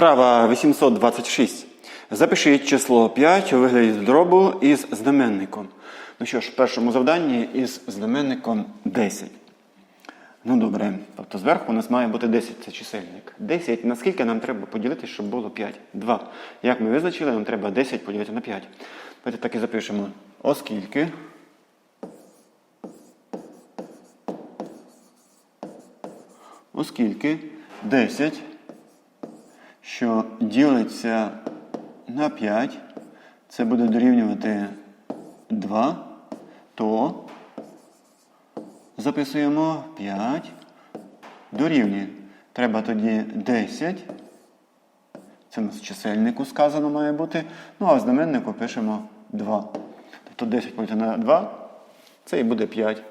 Вправа 826. Запишіть число 5 у вигляді дробу із знаменником. Ну що ж, в першому завданні із знаменником 10. Ну добре. Тобто зверху у нас має бути 10, це чисельник. 10 на скільки нам треба поділити, щоб було 5? 2. Як ми визначили, нам треба 10 поділити на 5. Давайте так і запишемо. Оскільки. Оскільки 10, що ділиться на 5, це буде дорівнювати 2, то записуємо 5 дорівнює. Треба тоді 10. Це у нас чисельнику сказано має бути. Ну, а в знаменнику пишемо 2. Тобто 10 поділити на 2, це і буде 5.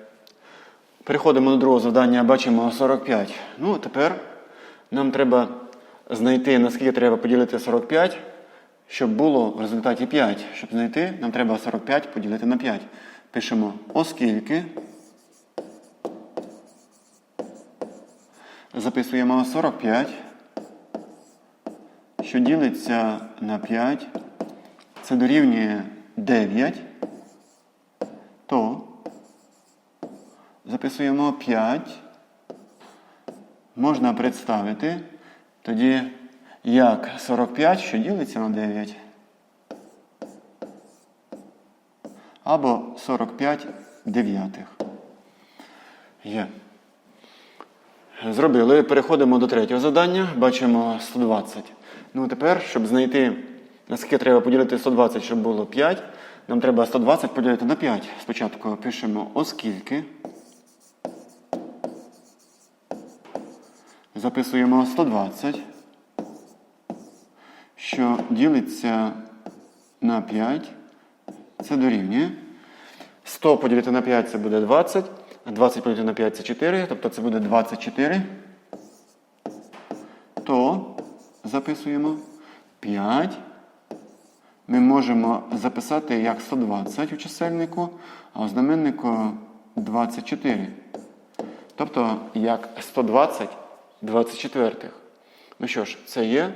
Переходимо до другого завдання, бачимо 45. Ну, тепер нам треба знайти, наскільки треба поділити 45, щоб було в результаті 5. Щоб знайти, нам треба 45 поділити на 5. Пишемо оскільки. Записуємо 45, що ділиться на 5. Це дорівнює 9. То записуємо 5. Можна представити тоді як 45, що ділиться на 9. Або 45 дев'ятих. Є. Зробили. Переходимо до третього завдання. Бачимо 120. Ну, тепер, щоб знайти, наскільки треба поділити 120, щоб було 5, нам треба 120 поділити на 5. Спочатку пишемо оскільки. Записуємо 120, що ділиться на 5. Це дорівнює. 100 поділити на 5 це буде 20. а 20 поділити на 5 це 4, тобто це буде 24. То записуємо 5. Ми можемо записати як 120 у чисельнику, а у знаменнику 24. Тобто як 120 24. Ну що ж, це є.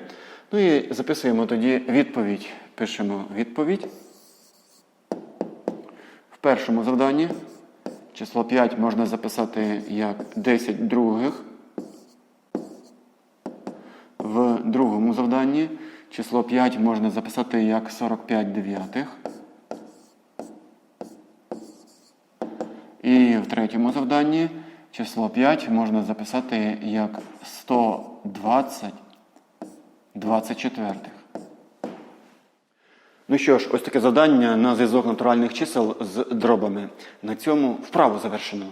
Ну і записуємо тоді відповідь. Пишемо відповідь. В першому завданні число 5 можна записати як 10 других. В другому завданні число 5 можна записати як 45 дев'ятих. І в третьому завданні число 5 можна записати як 120 24. Ну що ж, ось таке завдання на зв'язок натуральних чисел з дробами. На цьому вправу завершено.